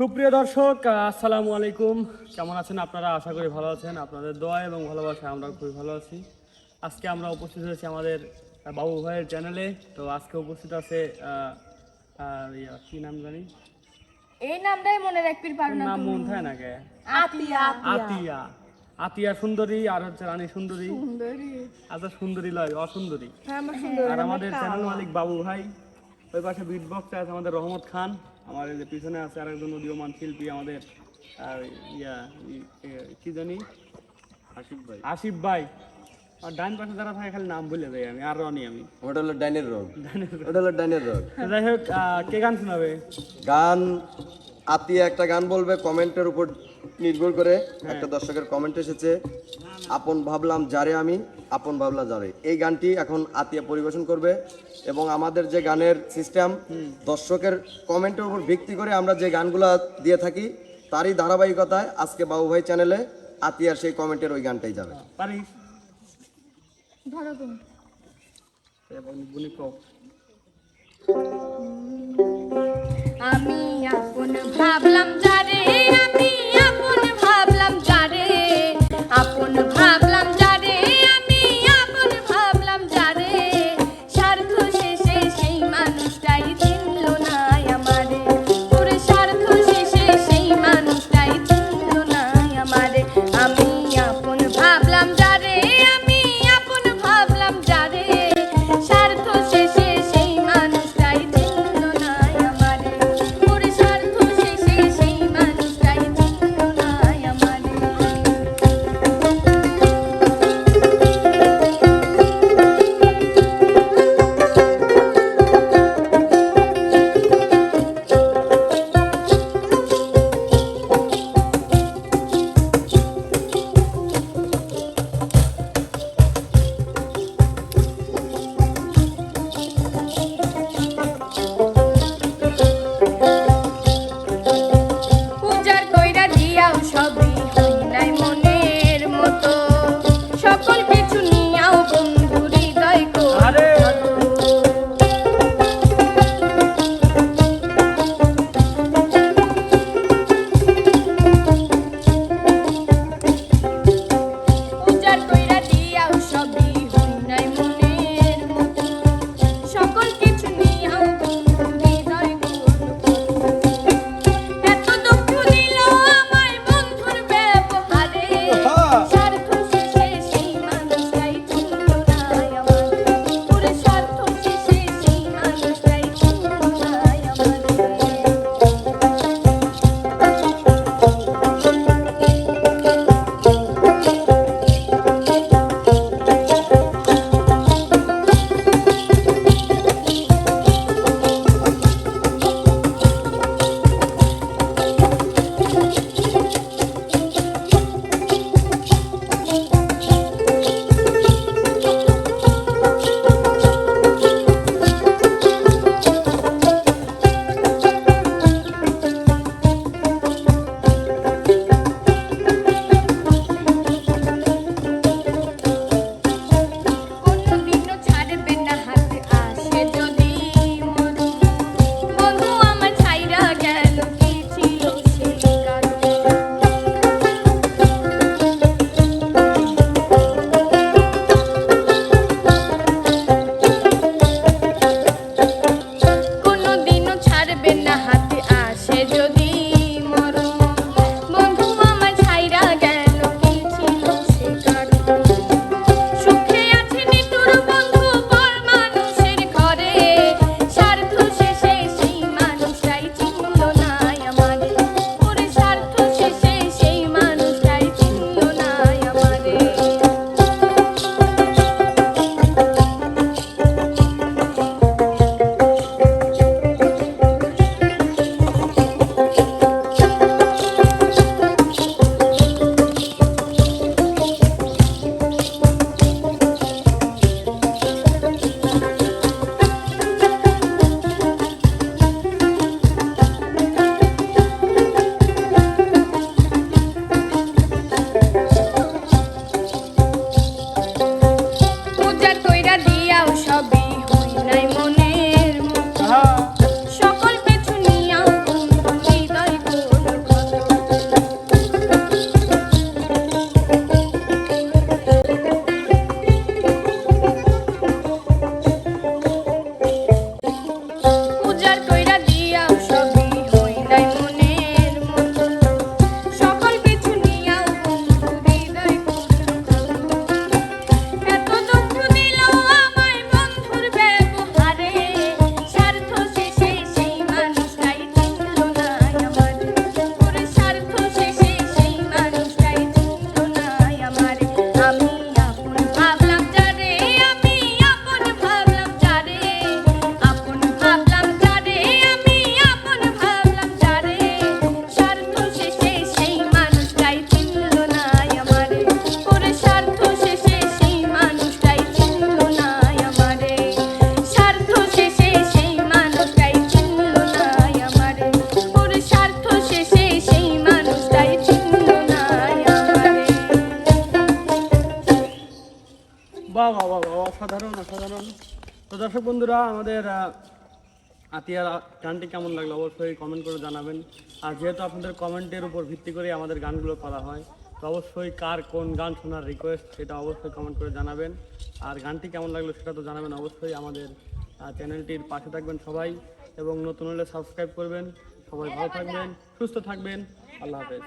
সুপ্রিয় দর্শক আসসালামু আলাইকুম। কেমন আছেন আপনারা? আশা করি ভালো আছেন। আপনাদের দোয়া এবং ভালোবাসায় আমরা খুবই ভালো আছি। আজকে আমরা উপস্থিত হয়েছি আমাদের বাবু ভাইয়ের চ্যানেলে তো আজকে উপস্থিত আছে কি নাম জানি? এই নামটাই মনে রাখবি পারো না নাম মন থাকে না কে? আতিয়া। আতিয়া। আতিয়া সুন্দরী আর হচ্ছে রানী সুন্দরী। সুন্দরী। আচ্ছা সুন্দরী লয় অসুন্দরী। হ্যাঁ আমার সুন্দর। আর আমাদের চ্যানেল মালিক বাবু ভাই। ওই পাশে বিট বক্সে আছে আমাদের রহমত খান। এই যে পিছনে আছে আরেকজন উদীয়মান শিল্পী আমাদের আর ইয়া কি জানি? আসিফ ভাই। আসিফ ভাই। আর ডান পাশে যারা থাকে খালি নাম ভুলে যাই আমি আর রনি আমি। ওটা হলো ডাইনের রোগ। ওটা হলো ডাইনের রোগ। যাই হোক কে গান শোনাবে? গান আতিয়া একটা গান বলবে কমেন্টের উপর নির্ভর করে একটা দর্শকের কমেন্ট এসেছে আপন ভাবলাম যারে আমি আপন ভাবলাম যারে। এই গানটি এখন আতিয়া পরিবেশন করবে এবং আমাদের যে গানের সিস্টেম দর্শকের কমেন্টের উপর ভিত্তি করে আমরা যে গানগুলো দিয়ে থাকি তারই ধারাবাহিকতায় আজকে বাবু ভাই চ্যানেলে আতিয়ার সেই কমেন্টের ওই গানটাই যাবে। পারিস ধরো তুমি। এবং না হাতে বাহ বাহ বাহ অসাধারণ অসাধারণ। তো দর্শক বন্ধুরা, আমাদের আতিয়ার গানটি কেমন লাগল অবশ্যই কমেন্ট করে জানাবেন। আর যেহেতু আপনাদের কমেন্টের উপর ভিত্তি করে আমাদের গানগুলো করা হয়, তো অবশ্যই কার কোন গান শোনার রিকোয়েস্ট সেটা অবশ্যই কমেন্ট করে জানাবেন। আর গানটি কেমন লাগল সেটা তো জানাবেন অবশ্যই আমাদের চ্যানেলটির পাশে থাকবেন সবাই এবং নতুন হলে সাবস্ক্রাইব করবেন। সবাই ভালো থাকবেন, সুস্থ থাকবেন। আল্লাহ হাফেজ।